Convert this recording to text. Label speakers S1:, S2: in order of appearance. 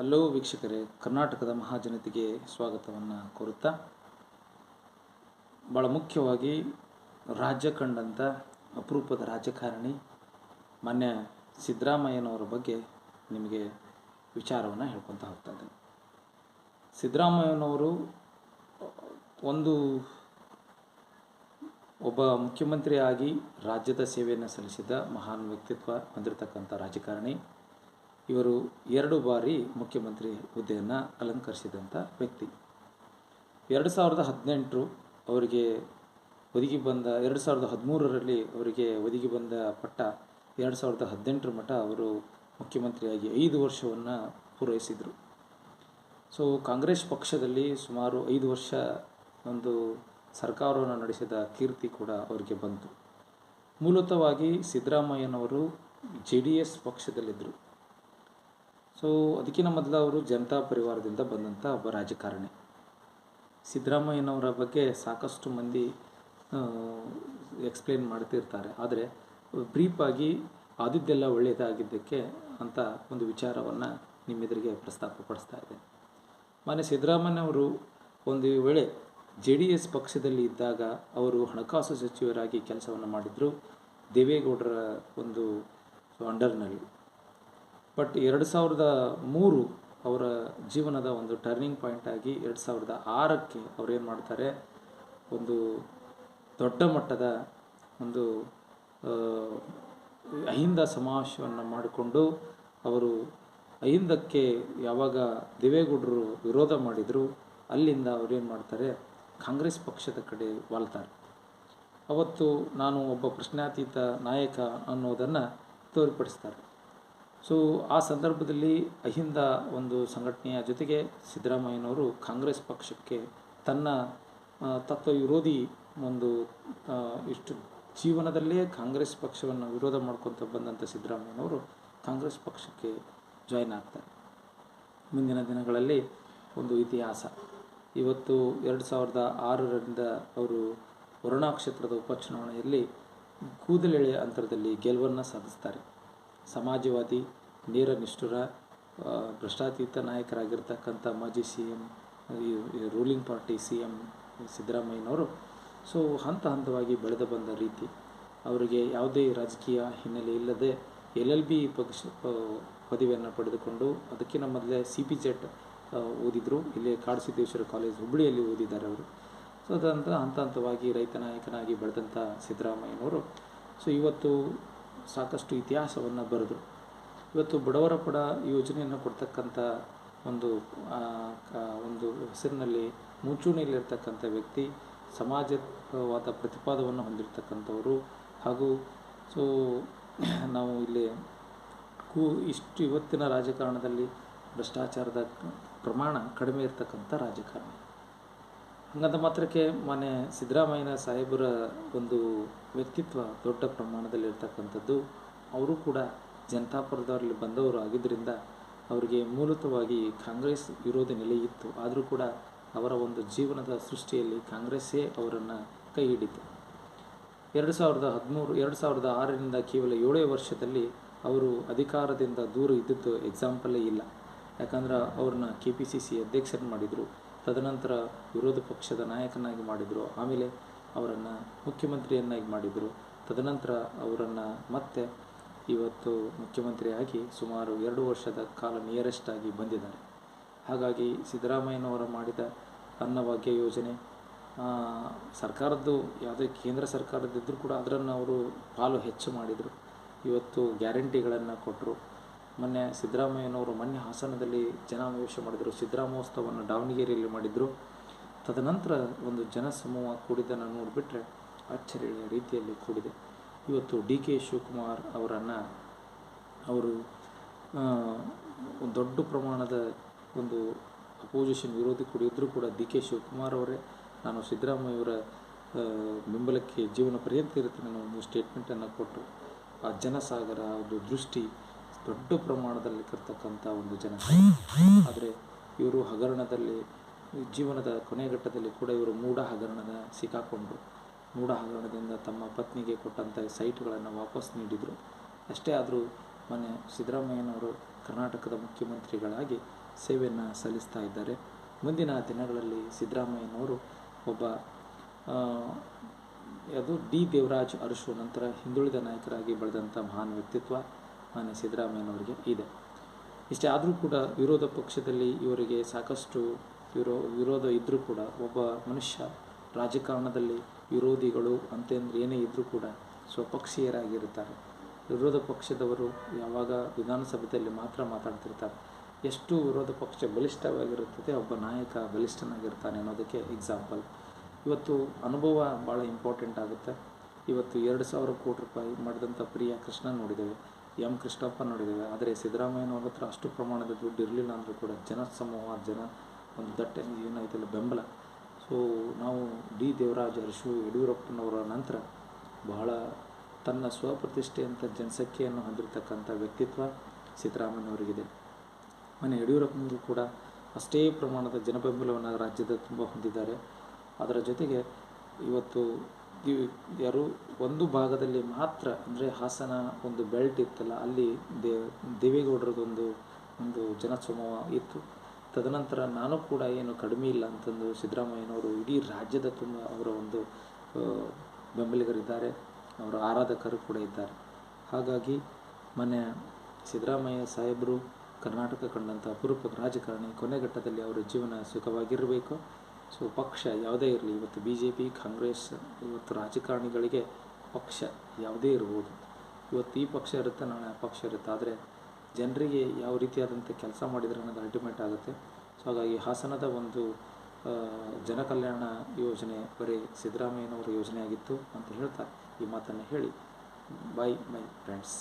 S1: Hello ವೀಕ್ಷಕರೇ, ಕರ್ನಾಟಕದ ಮಹಾಜನತೆಗೆ ಸ್ವಾಗತವನ್ನು ಕೋರುತ್ತಾ ಭಾಳ ಮುಖ್ಯವಾಗಿ ರಾಜ್ಯ ಕಂಡಂಥ ಅಪರೂಪದ ರಾಜಕಾರಣಿ ಮಾನ್ಯ ಸಿದ್ದರಾಮಯ್ಯನವರ ಬಗ್ಗೆ ನಿಮಗೆ ವಿಚಾರವನ್ನು ಹೇಳ್ಕೊತಾ ಹೋಗ್ತಾ ಇದ್ದೇನೆ. ಸಿದ್ದರಾಮಯ್ಯನವರು ಒಂದು ಒಬ್ಬ ಮುಖ್ಯಮಂತ್ರಿಯಾಗಿ ರಾಜ್ಯದ ಸೇವೆಯನ್ನು ಸಲ್ಲಿಸಿದ ಮಹಾನ್ ವ್ಯಕ್ತಿತ್ವ ಹೊಂದಿರತಕ್ಕಂಥ ರಾಜಕಾರಣಿ. ಇವರು ಎರಡು ಬಾರಿ ಮುಖ್ಯಮಂತ್ರಿ ಹುದ್ದೆಯನ್ನು ಅಲಂಕರಿಸಿದಂಥ ವ್ಯಕ್ತಿ. ಎರಡು ಸಾವಿರದ ಹದಿನೆಂಟು ಅವರಿಗೆ ಒದಗಿ ಬಂದ, ಎರಡು ಸಾವಿರದ ಹದಿಮೂರರಲ್ಲಿ ಅವರಿಗೆ ಒದಗಿ ಬಂದ ಪಟ್ಟ, ಎರಡು ಸಾವಿರದ ಹದಿನೆಂಟರ ಮಟ್ಟ ಅವರು ಮುಖ್ಯಮಂತ್ರಿಯಾಗಿ ಐದು ವರ್ಷವನ್ನು ಪೂರೈಸಿದರು. ಸೊ ಕಾಂಗ್ರೆಸ್ ಪಕ್ಷದಲ್ಲಿ ಸುಮಾರು ಐದು ವರ್ಷ ಒಂದು ಸರ್ಕಾರವನ್ನು ನಡೆಸಿದ ಕೀರ್ತಿ ಕೂಡ ಅವರಿಗೆ ಬಂತು. ಮೂಲತವಾಗಿ ಸಿದ್ದರಾಮಯ್ಯನವರು ಜೆ ಡಿ ಎಸ್ ಪಕ್ಷದಲ್ಲಿದ್ದರು ಸೊ ಅದಕ್ಕಿಂತ ಮೊದಲು ಅವರು ಜನತಾ ಪರಿವಾರದಿಂದ ಬಂದಂಥ ಒಬ್ಬ ರಾಜಕಾರಣಿ. ಸಿದ್ದರಾಮಯ್ಯನವರ ಬಗ್ಗೆ ಸಾಕಷ್ಟು ಮಂದಿ ಎಕ್ಸ್ಪ್ಲೇನ್ ಮಾಡ್ತಿರ್ತಾರೆ. ಆದರೆ ಬ್ರೀಫಾಗಿ ಆದಿದ್ದೆಲ್ಲ ಒಳ್ಳೆಯದಾಗಿದ್ದಕ್ಕೆ ಅಂತ ಒಂದು ವಿಚಾರವನ್ನು ನಿಮ್ಮೆದುರಿಗೆ ಪ್ರಸ್ತಾಪಪಡಿಸ್ತಾ ಇದೆ ಮಾನ್ಯ ಸಿದ್ದರಾಮಯ್ಯನವರು ಒಂದು ವೇಳೆ ಜೆ ಡಿ ಎಸ್ ಪಕ್ಷದಲ್ಲಿ ಇದ್ದಾಗ ಅವರು ಹಣಕಾಸು ಸಚಿವರಾಗಿ ಕೆಲಸವನ್ನು ಮಾಡಿದರು. ದೇವೇಗೌಡರ ಒಂದು ಅಂಡರ್ನಲ್ಲಿ. ಬಟ್ ಎರಡು ಸಾವಿರದ ಮೂರು ಅವರ ಜೀವನದ ಒಂದು ಟರ್ನಿಂಗ್ ಪಾಯಿಂಟ್ ಆಗಿ ಎರಡು ಸಾವಿರದ ಆರಕ್ಕೆ ಅವ್ರೇನು ಏನು ಮಾಡ್ತಾರೆ? ಒಂದು ದೊಡ್ಡ ಮಟ್ಟದ ಒಂದು ಅಹಿಂದ ಸಮಾವೇಶವನ್ನು ಮಾಡಿಕೊಂಡು ಅವರು ಅಹಿಂದಕ್ಕೆ ಯಾವಾಗ ದೇವೇಗೌಡರು ವಿರೋಧ ಮಾಡಿದರು, ಅಲ್ಲಿಂದ ಅವ್ರು ಏನು ಮಾಡ್ತಾರೆ? ಕಾಂಗ್ರೆಸ್ ಪಕ್ಷದ ಕಡೆ ವಾಲ್ತಾರೆ. ಅವತ್ತು ನಾನು ಒಬ್ಬ ಪ್ರಶ್ನಾತೀತ ನಾಯಕ ಅನ್ನೋದನ್ನು ತೋರ್ಪಡಿಸ್ತಾರೆ. ಸೊ ಆ ಸಂದರ್ಭದಲ್ಲಿ ಅಹಿಂದ ಒಂದು ಸಂಘಟನೆಯ ಜೊತೆಗೆ ಸಿದ್ದರಾಮಯ್ಯನವರು ಕಾಂಗ್ರೆಸ್ ಪಕ್ಷಕ್ಕೆ ತನ್ನ ತತ್ವ ವಿರೋಧಿ ಒಂದು ಇಷ್ಟು ಜೀವನದಲ್ಲೇ ಕಾಂಗ್ರೆಸ್ ಪಕ್ಷವನ್ನು ವಿರೋಧ ಮಾಡ್ಕೊತ ಬಂದಂಥ ಸಿದ್ದರಾಮಯ್ಯನವರು ಕಾಂಗ್ರೆಸ್ ಪಕ್ಷಕ್ಕೆ ಜಾಯ್ನ್ ಆಗ್ತಾರೆ. ಮುಂದಿನ ದಿನಗಳಲ್ಲಿ ಒಂದು ಇತಿಹಾಸ. ಇವತ್ತು ಎರಡು ಸಾವಿರದ ಆರರಿಂದ ಅವರು ವರುಣಾ ಕ್ಷೇತ್ರದ ಉಪಚುನಾವಣೆಯಲ್ಲಿ ಕೂದಲೆಳೆಯ ಅಂತರದಲ್ಲಿ ಗೆಲುವನ್ನು ಸಾಧಿಸ್ತಾರೆ. ಸಮಾಜವಾದಿ ನೇರ ನಿಷ್ಠುರ ಭ್ರಷ್ಟಾತೀತ ನಾಯಕರಾಗಿರ್ತಕ್ಕಂಥ ಮಾಜಿ C M ruling party C M ಸಿದ್ದರಾಮಯ್ಯನವರು. ಸೊ, ಹಂತ ಹಂತವಾಗಿ ಬೆಳೆದು ಬಂದ ರೀತಿ ಅವರಿಗೆ ಯಾವುದೇ ರಾಜಕೀಯ ಹಿನ್ನೆಲೆ ಇಲ್ಲದೆ ಎಲ್ ಎಲ್ ಬಿ ಪಕ್ಷ ಪದವಿಯನ್ನು ಪಡೆದುಕೊಂಡು ಅದಕ್ಕಿಂತ ಮೊದಲೇ ಸಿ ಪಿ ಜೆಟ್ ಓದಿದರು. ಇಲ್ಲಿ ಕಾಡಸಿದ್ದೇಶ್ವರ ಕಾಲೇಜ್ ಹುಬ್ಬಳ್ಳಿಯಲ್ಲಿ ಓದಿದ್ದಾರೆ ಅವರು. ಸೊ, ಅದಂತ ಹಂತ ಹಂತವಾಗಿ ರೈತ ನಾಯಕನಾಗಿ ಬೆಳೆದಂಥ ಸಿದ್ದರಾಮಯ್ಯನವರು. ಸೊ, ಇವತ್ತು ಸಾಕಷ್ಟು ಇತಿಹಾಸವನ್ನು ಬರೆದರು. ಇವತ್ತು ಬಡವರ ಪಡ ಯೋಜನೆಯನ್ನು ಕೊಡ್ತಕ್ಕಂಥ ಒಂದು ಒಂದು ಹೆಸರಿನಲ್ಲಿ ಮುಂಚೂಣಿಯಲ್ಲಿರ್ತಕ್ಕಂಥ ವ್ಯಕ್ತಿ ಸಮಾಜವಾದ ಪ್ರತಿಪಾದವನ್ನು ಹೊಂದಿರತಕ್ಕಂಥವರು. ಹಾಗೂ ಸೊ, ನಾವು ಇಲ್ಲಿ ಕೂ, ಇಷ್ಟು ಇವತ್ತಿನ ರಾಜಕಾರಣದಲ್ಲಿ ಭ್ರಷ್ಟಾಚಾರದ ಪ್ರಮಾಣ ಕಡಿಮೆ ಇರತಕ್ಕಂಥ ರಾಜಕಾರಣ. ಹಂಗಂತ ಮಾತ್ರಕ್ಕೆ ಮೊನ್ನೆ ಸಿದ್ದರಾಮಯ್ಯನ ಸಾಹೇಬರ ಒಂದು ವ್ಯಕ್ತಿತ್ವ ದೊಡ್ಡ ಪ್ರಮಾಣದಲ್ಲಿ ಇರ್ತಕ್ಕಂಥದ್ದು ಅವರು ಕೂಡ ಜನತಾಪುರದವರಲ್ಲಿ ಬಂದವರು ಆಗಿದ್ದರಿಂದ ಅವರಿಗೆ ಮೂಲತವಾಗಿ ಕಾಂಗ್ರೆಸ್ ವಿರೋಧ ನೆಲೆ ಇತ್ತು. ಆದರೂ ಕೂಡ ಅವರ ಒಂದು ಜೀವನದ ಸೃಷ್ಟಿಯಲ್ಲಿ ಕಾಂಗ್ರೆಸ್ಸೇ ಅವರನ್ನು ಕೈ ಹಿಡಿತು. ಎರಡು ಸಾವಿರದ ಹದಿಮೂರು, ಎರಡು ಸಾವಿರದ ಆರರಿಂದ ಕೇವಲ ಏಳೇ ವರ್ಷದಲ್ಲಿ ಅವರು ಅಧಿಕಾರದಿಂದ ದೂರ ಇದ್ದದ್ದು ಎಕ್ಸಾಂಪಲೇ ಇಲ್ಲ. ಯಾಕಂದ್ರೆ ಅವ್ರನ್ನ ಕೆ ಪಿ ಸಿ ಸಿ ಅಧ್ಯಕ್ಷರು ಮಾಡಿದರು. ತದನಂತರ ವಿರೋಧ ಪಕ್ಷದ ನಾಯಕನಾಗಿ ಮಾಡಿದರು. ಆಮೇಲೆ ಅವರನ್ನು ಮುಖ್ಯಮಂತ್ರಿಯನ್ನಾಗಿ ಮಾಡಿದರು. ತದನಂತರ ಅವರನ್ನು ಮತ್ತೆ ಇವತ್ತು ಮುಖ್ಯಮಂತ್ರಿಯಾಗಿ ಸುಮಾರು ಎರಡು ವರ್ಷದ ಕಾಲ ನಿಯರೆಸ್ಟ್ ಆಗಿ ಬಂದಿದ್ದಾರೆ. ಹಾಗಾಗಿ ಸಿದ್ದರಾಮಯ್ಯನವರು ಮಾಡಿದ ಅನ್ನಭಾಗ್ಯ ಯೋಜನೆ ಸರ್ಕಾರದ್ದು ಯಾವುದೇ ಕೇಂದ್ರ ಸರ್ಕಾರದ್ದಿದ್ದರೂ ಕೂಡ ಅದರನ್ನು ಅವರು ಪಾಲು ಹೆಚ್ಚು ಮಾಡಿದರು. ಇವತ್ತು ಗ್ಯಾರಂಟಿಗಳನ್ನು ಕೊಟ್ಟರು ಮೊನ್ನೆ ಸಿದ್ದರಾಮಯ್ಯನವರು ಮೊನ್ನೆ ಹಾಸನದಲ್ಲಿ ಜನಾವೇಶ ಮಾಡಿದರು, ಸಿದ್ದರಾಮೋತ್ಸವವನ್ನು ದಾವಣಗೆರೆಯಲ್ಲಿ ಮಾಡಿದರು. ತದನಂತರ ಒಂದು ಜನಸಮೂಹ ಕೂಡಿದ್ದನ್ನು ನೋಡಿಬಿಟ್ರೆ ಅಚ್ಚರಿಯ ರೀತಿಯಲ್ಲಿ ಕೂಡಿದೆ. ಇವತ್ತು ಡಿ ಕೆ ಶಿವಕುಮಾರ್ ಅವರನ್ನು ಅವರು ದೊಡ್ಡ ಪ್ರಮಾಣದ ಒಂದು ಅಪೋಸಿಷನ್ ವಿರೋಧಿ ಕೂಡ ಕೂಡ ಡಿ ಕೆ ಶಿವಕುಮಾರ್ ಅವರೇ, ನಾನು ಸಿದ್ದರಾಮಯ್ಯವರ ಬೆಂಬಲಕ್ಕೆ ಜೀವನ ಪರ್ಯಂತ ಇರುತ್ತೆ ಅನ್ನೋ ಒಂದು ಸ್ಟೇಟ್ಮೆಂಟನ್ನು ಕೊಟ್ಟರು. ಆ ಜನಸಾಗರ ಒಂದು ದೃಷ್ಟಿ ದೊಡ್ಡ ಪ್ರಮಾಣದಲ್ಲಿ ಕರ್ತಕ್ಕಂಥ ಒಂದು ಜನ. ಆದರೆ ಇವರು ಹಗರಣದಲ್ಲಿ, ಜೀವನದ ಕೊನೆಘಟ್ಟದಲ್ಲಿ ಕೂಡ ಇವರು ಮೂಢ ಹಗರಣದ ಸಿಕ್ಕಾಕೊಂಡ್ರು. ಮೂಢ ಹಗರಣದಿಂದ ತಮ್ಮ ಪತ್ನಿಗೆ ಕೊಟ್ಟಂಥ ಸೈಟ್ಗಳನ್ನು ವಾಪಸ್ ನೀಡಿದರು. ಅಷ್ಟೇ ಆದರೂ ಮೊನ್ನೆ ಸಿದ್ದರಾಮಯ್ಯನವರು ಕರ್ನಾಟಕದ ಮುಖ್ಯಮಂತ್ರಿಗಳಾಗಿ ಸೇವೆಯನ್ನು ಸಲ್ಲಿಸ್ತಾ ಇದ್ದಾರೆ. ಮುಂದಿನ ದಿನಗಳಲ್ಲಿ ಸಿದ್ದರಾಮಯ್ಯನವರು ಒಬ್ಬ ಅದು ಡಿ ದೇವರಾಜ್ ಅರಸು, ನಂತರ ಹಿಂದುಳಿದ ನಾಯಕರಾಗಿ ಬೆಳೆದಂಥ ಮಹಾನ್ ವ್ಯಕ್ತಿತ್ವ. ಮಾನ್ಯ ಸಿದ್ದರಾಮಯ್ಯನವರಿಗೆ ಇದೆ. ಇಷ್ಟೇ ಆದರೂ ಕೂಡ ವಿರೋಧ ಪಕ್ಷದಲ್ಲಿ ಇವರಿಗೆ ಸಾಕಷ್ಟು ವಿರೋ, ವಿರೋಧ ಇದ್ದರೂ ಕೂಡ ಒಬ್ಬ ಮನುಷ್ಯ ರಾಜಕಾರಣದಲ್ಲಿ ವಿರೋಧಿಗಳು ಅಂತಂದ್ರೆ ಏನೇ ಇದ್ದರೂ ಕೂಡ ಸ್ವಪಕ್ಷೀಯರಾಗಿರುತ್ತಾರೆ. ವಿರೋಧ ಪಕ್ಷದವರು ಯಾವಾಗ ವಿಧಾನಸಭೆಯಲ್ಲಿ ಮಾತ್ರ ಮಾತಾಡ್ತಿರ್ತಾರೆ. ಎಷ್ಟು ವಿರೋಧ ಪಕ್ಷ ಬಲಿಷ್ಠವಾಗಿರುತ್ತದೆ, ಒಬ್ಬ ನಾಯಕ ಬಲಿಷ್ಠನಾಗಿರ್ತಾನೆ ಅನ್ನೋದಕ್ಕೆ ಎಕ್ಸಾಂಪಲ್ ಇವತ್ತು ಅನುಭವ ಭಾಳ ಇಂಪಾರ್ಟೆಂಟ್ ಆಗುತ್ತೆ. ಇವತ್ತು ಎರಡು ಸಾವಿರ ಕೋಟಿ ರೂಪಾಯಿ ಮಾಡಿದಂಥ ಪ್ರಿಯ ಕೃಷ್ಣ ನೋಡಿದ್ದೇವೆ. ಎಂ ಕೃಷ್ಣಪ್ಪ ನೋಡಿದ್ದೇವೆ. ಆದರೆ ಸಿದ್ದರಾಮಯ್ಯನವ್ರ ಹತ್ರ ಅಷ್ಟು ಪ್ರಮಾಣದ ದುಡ್ಡು ಇರಲಿಲ್ಲ ಅಂದರೂ ಕೂಡ ಜನ ಸಮೂಹ, ಜನ ಒಂದು ದಟ್ಟೆ ಏನಾಯ್ತಲ್ಲ ಬೆಂಬಲ. ಸೊ ನಾವು ಡಿ ದೇವರಾಜ್ ಅರಸು ಯಡಿಯೂರಪ್ಪನವರ ನಂತರ ಬಹಳ ತನ್ನ ಸ್ವಪ್ರತಿಷ್ಠೆ ಅಂತ ಜನಸಂಖ್ಯೆಯನ್ನು ಹೊಂದಿರತಕ್ಕಂಥ ವ್ಯಕ್ತಿತ್ವ ಸಿದ್ದರಾಮಯ್ಯನವರಿಗಿದೆ. ಮನೆ ಯಡಿಯೂರಪ್ಪನವರು ಕೂಡ ಅಷ್ಟೇ ಪ್ರಮಾಣದ ಜನಬೆಂಬಲವನ್ನು ರಾಜ್ಯದ ತುಂಬ ಹೊಂದಿದ್ದಾರೆ. ಅದರ ಜೊತೆಗೆ ಇವತ್ತು ಇವ್- ಯಾರು ಒಂದು ಭಾಗದಲ್ಲಿ ಮಾತ್ರ, ಅಂದರೆ ಹಾಸನ ಒಂದು ಬೆಲ್ಟ್ ಇತ್ತಲ್ಲ, ಅಲ್ಲಿ ದೇ, ದೇವೇಗೌಡರದೊಂದು, ಒಂದು ಜನಸಮೂಹ ಇತ್ತು. ತದನಂತರ ನಾನು ಕೂಡ ಏನು ಕಡಿಮೆ ಇಲ್ಲ ಅಂತಂದು ಸಿದ್ದರಾಮಯ್ಯನವರು ಇಡೀ ರಾಜ್ಯದ ತುಂಬ ಅವರ ಒಂದು ಬೆಂಬಲಿಗರಿದ್ದಾರೆ, ಅವರ ಆರಾಧಕರು ಕೂಡ ಇದ್ದಾರೆ. ಹಾಗಾಗಿ ಮೊನ್ನೆ ಸಿದ್ದರಾಮಯ್ಯ ಸಾಹೇಬರು ಕರ್ನಾಟಕ ಕಂಡಂಥ ಅಪರೂಪದ ರಾಜಕಾರಣಿ ಕೊನೆಘಟ್ಟದಲ್ಲಿ ಅವರ ಜೀವನ ಸುಖವಾಗಿರಬೇಕು. ಸೊ ಪಕ್ಷ ಯಾವುದೇ ಇರಲಿ, ಇವತ್ತು ಬಿ ಜೆ ಪಿ ಕಾಂಗ್ರೆಸ್, ಇವತ್ತು ರಾಜಕಾರಣಿಗಳಿಗೆ ಪಕ್ಷ ಯಾವುದೇ ಇರ್ಬೋದು. ಇವತ್ತು ಈ ಪಕ್ಷ ಇರುತ್ತೆ, ನಾಳೆ ಆ ಪಕ್ಷ ಇರುತ್ತೆ. ಆದರೆ ಜನರಿಗೆ ಯಾವ ರೀತಿಯಾದಂಥ ಕೆಲಸ ಮಾಡಿದರೆ ಅನ್ನೋದು ಅಲ್ಟಿಮೇಟ್ ಆಗುತ್ತೆ. ಸೊ ಹಾಗಾಗಿ ಹಾಸನದ ಒಂದು ಜನಕಲ್ಯಾಣ ಯೋಜನೆ ಬರೀ ಸಿದ್ದರಾಮಯ್ಯನವರ ಯೋಜನೆ ಆಗಿತ್ತು ಅಂತ ಹೇಳ್ತಾ ಈ ಮಾತನ್ನು ಹೇಳಿ. By my friends